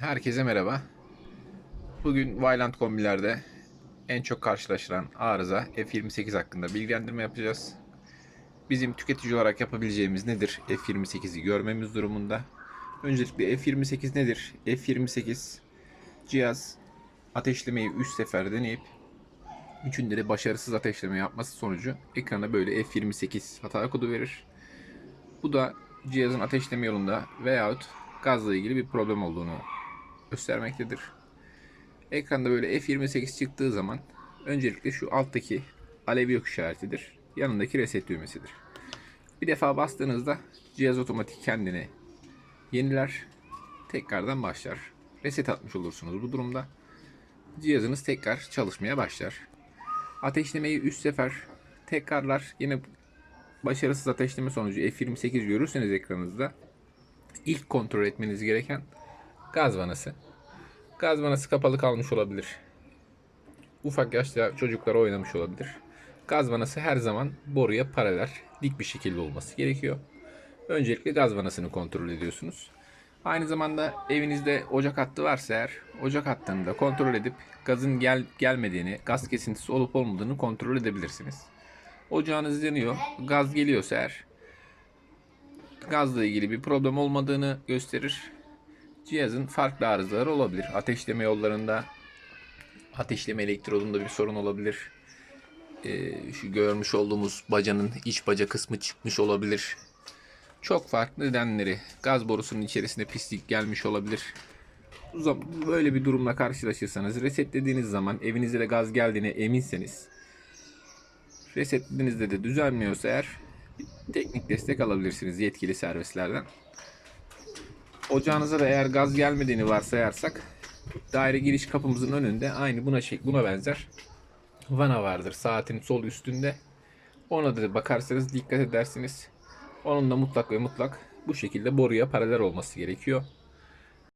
Herkese merhaba. Bugün Vylant kombilerde en çok karşılaşılan arıza F28 hakkında bilgilendirme yapacağız. Bizim tüketici olarak yapabileceğimiz nedir F28'i görmemiz durumunda? Öncelikle F28 nedir? F28 cihaz ateşlemeyi 3 sefer deneyip üçünde de başarısız ateşleme yapması sonucu ekrana böyle F28 hata kodu verir. Bu da cihazın ateşleme yolunda veyahut gazla ilgili bir problem olduğunu göstermektedir. Ekranda böyle F28 çıktığı zaman öncelikle şu alttaki alev yok işaretidir. Yanındaki reset düğmesidir. Bir defa bastığınızda cihaz otomatik kendini yeniler. Tekrardan başlar. Reset atmış olursunuz bu durumda. Cihazınız tekrar çalışmaya başlar. Ateşlemeyi 3 sefer tekrarlar. Yine başarısız ateşleme sonucu F28 görürseniz ekranınızda ilk kontrol etmeniz gereken gaz vanası. Gaz vanası kapalı kalmış olabilir. Ufak yaşta çocuklar oynamış olabilir. Gaz vanası her zaman boruya paralel, dik bir şekilde olması gerekiyor. Öncelikle gaz vanasını kontrol ediyorsunuz. Aynı zamanda evinizde ocak hattı varsa eğer ocak hattını da kontrol edip gazın gel gelmediğini, gaz kesintisi olup olmadığını kontrol edebilirsiniz. Ocağınız yanıyor, gaz geliyorsa eğer gazla ilgili bir problem olmadığını gösterir. Cihazın farklı arızaları olabilir. Ateşleme yollarında, ateşleme elektrodunda bir sorun olabilir. Ee, şu görmüş olduğumuz bacanın iç baca kısmı çıkmış olabilir. Çok farklı nedenleri. Gaz borusunun içerisine pislik gelmiş olabilir. Böyle bir durumla karşılaşırsanız resetlediğiniz zaman evinizde de gaz geldiğine eminseniz resetlediğinizde de düzelmiyorsa eğer teknik destek alabilirsiniz yetkili servislerden. Ocağınıza da eğer gaz gelmediğini varsayarsak daire giriş kapımızın önünde aynı buna şey, buna benzer vana vardır saatin sol üstünde. Ona da bakarsanız dikkat edersiniz. Onun da mutlak ve mutlak bu şekilde boruya paralel olması gerekiyor.